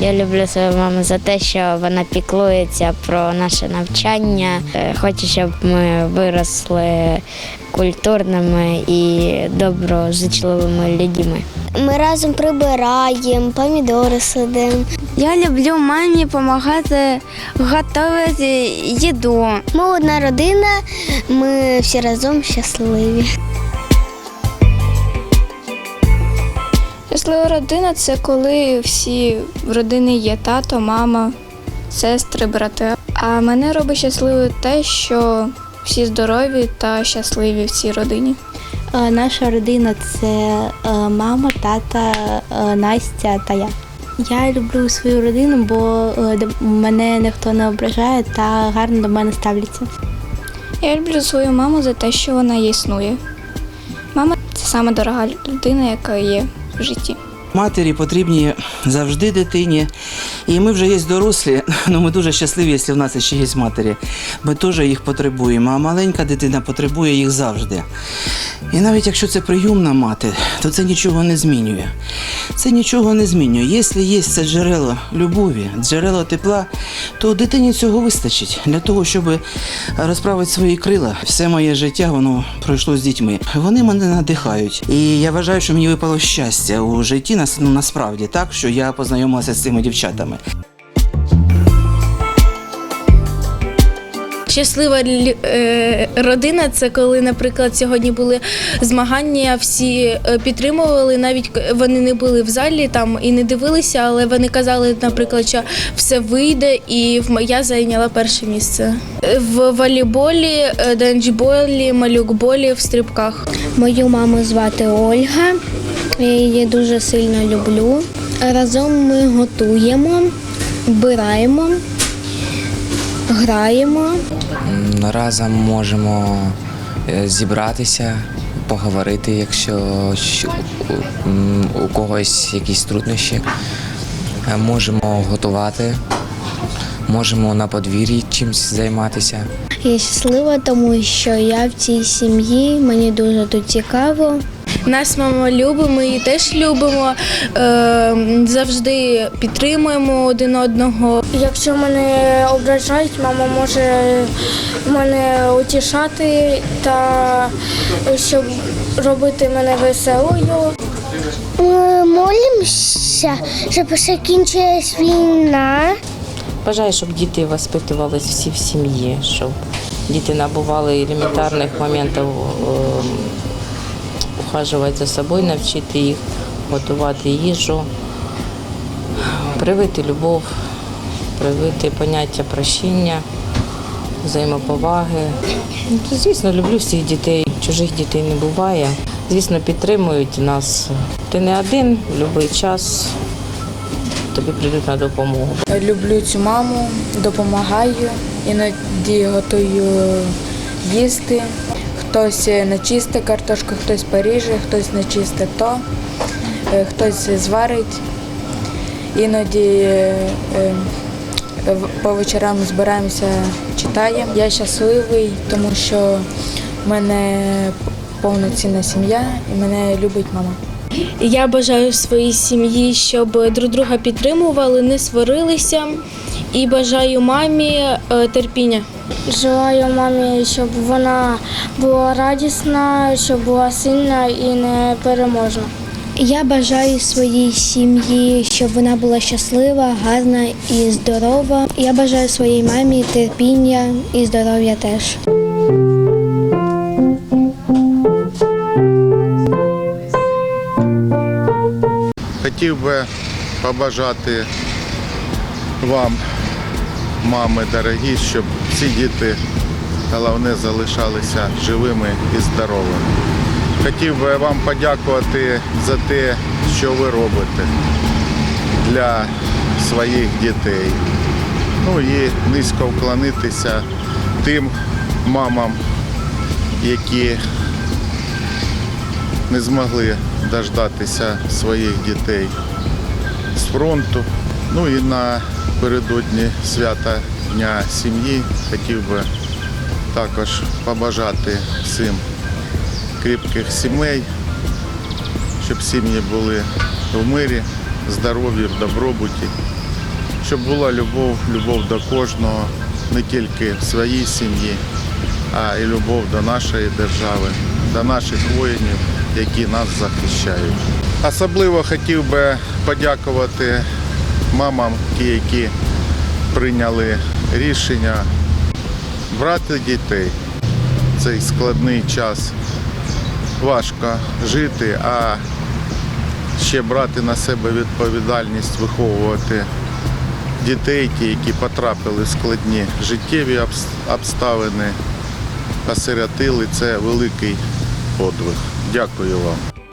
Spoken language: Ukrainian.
Я люблю свою маму за те, що вона піклується про наше навчання. Е, Хоче, щоб ми виросли культурними і доброзичливими людьми. Ми разом прибираємо, помідори садимо. Я люблю мамі допомагати готувати їду. Ми одна родина, ми всі разом щасливі. Щаслива родина це коли всі в родині є тато, мама, сестри, брати. А мене робить щасливою те, що всі здорові та щасливі в цій родині. Е, Наша родина це е, мама, тата, е, Настя та я. Я люблю свою родину, бо мене ніхто не ображає та гарно до мене ставляться. Я люблю свою маму за те, що вона існує. Мама це сама дорога людина, яка є в житті. Матері потрібні завжди дитині. І ми вже є дорослі, але ми дуже щасливі, якщо в нас ще є матері. Ми теж їх потребуємо, а маленька дитина потребує їх завжди. І навіть якщо це прийомна мати, то це нічого не змінює. Це нічого не змінює. Якщо є це джерело любові, джерело тепла, то дитині цього вистачить для того, щоб розправити свої крила. Все моє життя воно пройшло з дітьми. Вони мене надихають. І я вважаю, що мені випало щастя у житті нас- ну, насправді так, що я познайомилася з цими дівчатами. Щаслива е, родина це коли, наприклад, сьогодні були змагання, всі е, підтримували, навіть вони не були в залі там і не дивилися, але вони казали, наприклад, що все вийде, і я зайняла перше місце. В волейболі, е, денджболі, малюкболі, в стрибках. Мою маму звати Ольга. Я її дуже сильно люблю. Разом ми готуємо, вбираємо, граємо. Разом можемо е, зібратися, поговорити, якщо у- когось якісь труднощі. Е, Можемо готувати, можемо на подвір'ї чимось займатися. Я щаслива, тому що я в цій сім'ї, мені дуже тут цікаво. Нас мама любить, ми її теж любимо, е, завжди підтримуємо один одного. Якщо мене ображають, мама може мене утішати та щоб робити мене веселою. Ми молимося, щоб закінчилась війна. Бажаю, щоб діти воспитувались всі в сім'ї, щоб діти набували елементарних моментів е, ухажувати за собою, навчити їх готувати їжу, привити любов, привити поняття прощення, взаємоповаги. Ну, Звісно, люблю всіх дітей, чужих дітей не буває. Звісно, підтримують нас. Ти не один, в будь-який час тобі прийдуть на допомогу. Люблю цю маму, допомагаю, іноді готую їсти. Хтось начисте картошку, хтось поріже, хтось начисте то, е, хтось зварить. Іноді е, е, по вечорам збираємося, читаємо. Я щасливий, тому що в мене повноцінна сім'я і мене любить мама. Я бажаю своїй сім'ї, щоб друг друга підтримували, не сварилися. І бажаю мамі е, терпіння. Желаю мамі, щоб вона була радісна, щоб була сильна і непереможна. Я бажаю своїй сім'ї, щоб вона була щаслива, гарна і здорова. Я бажаю своїй мамі терпіння і здоров'я теж. Хотів би побажати вам, мами дорогі, щоб всі діти, головне, залишалися живими і здоровими. Хотів би вам подякувати за те, що ви робите для своїх дітей. Ну і низько вклонитися тим мамам, які не змогли дождатися своїх дітей з фронту. Ну і напередодні свята Дня сім'ї хотів би також побажати всім кріпких сімей, щоб сім'ї були в мирі, здорові, в добробуті щоб була любов, любов до кожного, не тільки в своїй сім'ї, а і любов до нашої держави, до наших воїнів, які нас захищають. Особливо хотів би подякувати мамам, ті, які прийняли рішення брати дітей. Цей складний час важко жити, а ще брати на себе відповідальність, виховувати дітей, ті, які потрапили в складні життєві обставини, осиротили, це великий подвиг. Дякую вам.